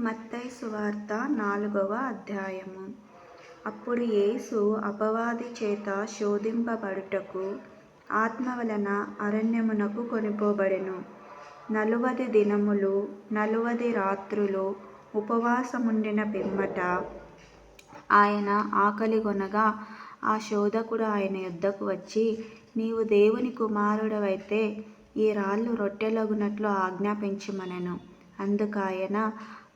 మత్తయి సువార్త నాలుగవ అధ్యాయము. అప్పుడు యేసు అపవాది చేత శోధింపబడుటకు ఆత్మ వలన అరణ్యమునకు కొనిపోబడెను. నలువది దినములు నలువది రాత్రులు ఉపవాసముండిన పిమ్మట ఆయన ఆకలిగొనగా ఆ శోధకుడు ఆయన యుద్ధకు వచ్చి నీవు దేవుని కుమారుడవైతే ఈ రాళ్ళు రొట్టెలగునట్లు ఆజ్ఞాపించమనెను. అందుకాయన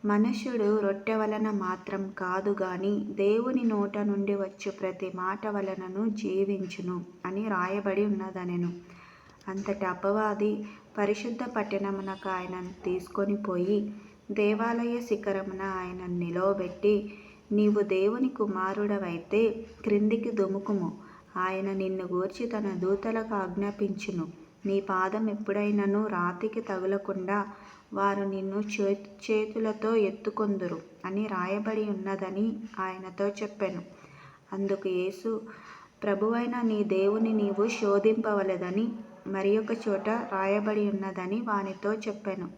మనుషుడు రొట్టె వలన మాత్రం కాదు గాని దేవుని నోట నుండి వచ్చు ప్రతి మాట వలనను జీవించును అని రాయబడి ఉన్నదనెను. అంతటి అపవాది పరిశుద్ధ పట్టణమునకు ఆయనను తీసుకొని పోయి దేవాలయ శిఖరమున ఆయన నిలవబెట్టి నీవు దేవుని కుమారుడవైతే క్రిందికి దుముకుము. ఆయన నిన్ను గూర్చి తన దూతలకు ఆజ్ఞాపించును. నీ పాదం ఎప్పుడైనను రాతికి తగులకుండా వారు నిన్ను చే చేతులతో ఎత్తుకొందురు అని రాయబడి ఉన్నదని ఆయనతో చెప్పాను. అందుకు యేసు ప్రభువైన నీ దేవుని నీవు శోధింపవలదని మరి ఒక చోట రాయబడి ఉన్నదని వానితో చెప్పాను.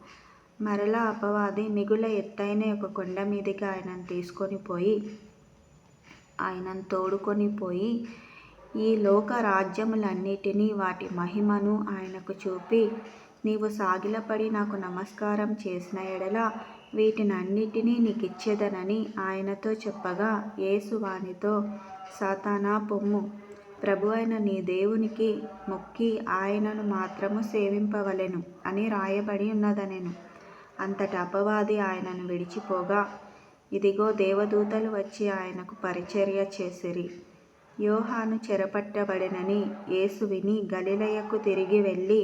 మరలా అపవాది మిగుల ఎత్తైన ఒక కొండ మీదకి ఆయనను తీసుకొని పోయి ఆయనను తోడుకొని పోయి ఈ లోక రాజ్యములన్నిటినీ వాటి మహిమను ఆయనకు చూపి నీవు సాగిలపడి నాకు నమస్కారం చేసిన ఎడల వీటినన్నిటినీ నీకిచ్చేదనని ఆయనతో చెప్పగా యేసు వానితో సాతానా పొమ్ము. ప్రభు అయిన నీ దేవునికి మొక్కి ఆయనను మాత్రము సేవింపవలెను అని రాయబడి ఉన్నదనెను. అంతట అపవాది ఆయనను విడిచిపోగా ఇదిగో దేవదూతలు వచ్చి ఆయనకు పరిచర్య చేసిరి. యోహాను చెరపట్టబడినని యేసు విని గలిలయకు తిరిగి వెళ్ళి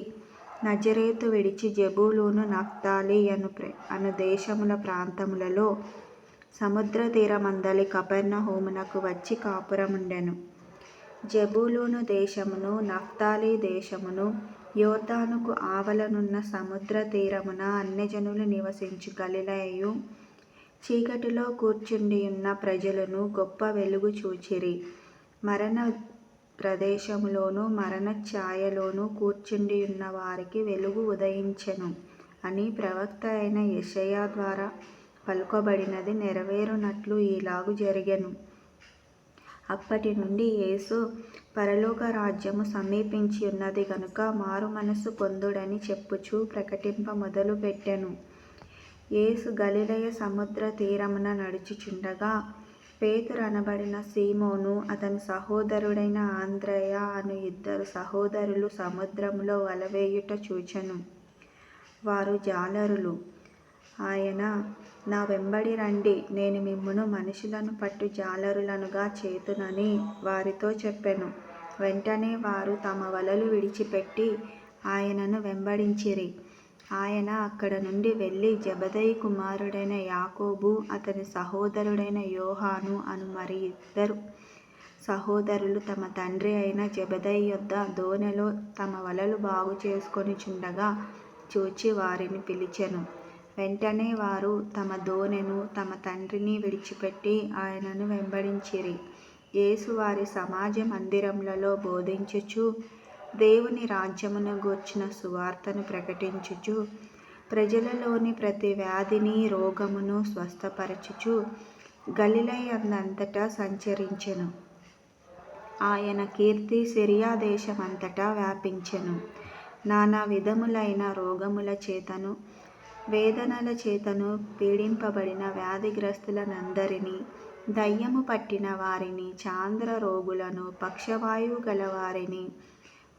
నజరేతు విడిచి జబూలూను నఫ్తాలి అను అను దేశముల ప్రాంతములలో సముద్ర తీరమందలి కపెర్నహూమునకు వచ్చి కాపురముండెను. జబూలూను దేశమును నఫ్తాలి దేశమును యోర్దానుకు ఆవలనున్న సముద్ర తీరమున అన్యజనులు నివసించు గలిలయు చీకటిలో కూర్చుండియున్న ప్రజలను గొప్ప వెలుగు చూచిరి. మరణ ప్రదేశములోను మరణ ఛాయలోనూ కూర్చుండి ఉన్న వారికి వెలుగు ఉదయించెను అని ప్రవక్త అయిన యెషయా ద్వారా పలుకబడినది నెరవేరునట్లు ఈలాగు జరిగెను. అప్పటి నుండి యేసు పరలోక రాజ్యము సమీపించి ఉన్నది గనుక మారు మనసు పొందుడని చెప్పుచూ ప్రకటింప మొదలుపెట్టెను. యేసు గలిలయ సముద్ర తీరమున నడుచుచుండగా పేతురు అనబడిన సీమోను అతని సహోదరుడైన ఆంధ్రయ అను ఇద్దరు సహోదరులు సముద్రంలో వలవేయుట చూచెను. వారు జాలరులు. ఆయన నా వెంబడి రండి నేను మిమ్మును మనుషులను పట్టు జాలరులనుగా చేతునని వారితో చెప్పెను. వెంటనే వారు తమ వలలు విడిచిపెట్టి ఆయనను వెంబడించిరి. ఆయన అక్కడ నుండి వెళ్ళి జబదయి కుమారుడైన యాకోబు అతని సహోదరుడైన యోహాను అను మరి ఇద్దరు సహోదరులు తమ తండ్రి అయిన జబదయి యొద్ద దోనెలో తమ వలలు బాగు చేసుకొని చుండగా చూచి వారిని పిలిచెను. వెంటనే వారు తమ దోనెను తమ తండ్రిని విడిచిపెట్టి ఆయనను వెంబడించిరి. యేసు వారి సమాజ మందిరములలో బోధించుచు దేవుని రాజ్యమును గూర్చిన సువార్తను ప్రకటించుచు ప్రజలలోని ప్రతి వ్యాధిని రోగమును స్వస్థపరచుచు గలిలయందంతటా సంచరించెను. ఆయన కీర్తి సిరియా దేశమంతటా వ్యాపించెను. నానా విధములైన రోగముల చేతను వేదనల చేతను పీడింపబడిన వ్యాధిగ్రస్తులనందరినీ దయ్యము పట్టిన వారిని చాంద్ర రోగులను పక్షవాయువు గల వారిని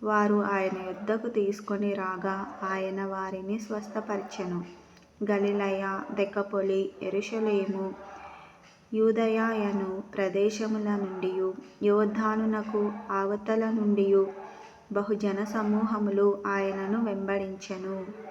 వారు ఆయన యుద్ధకు తీసుకొని రాగా ఆయన వారిని స్వస్థపరిచెను. గలిలయ దెక్కపొలి ఎరుషలేము యూదయాయను ప్రదేశముల నుండి యోధానునకు ఆవతల నుండి బహుజన సమూహములు ఆయనను వెంబడించెను.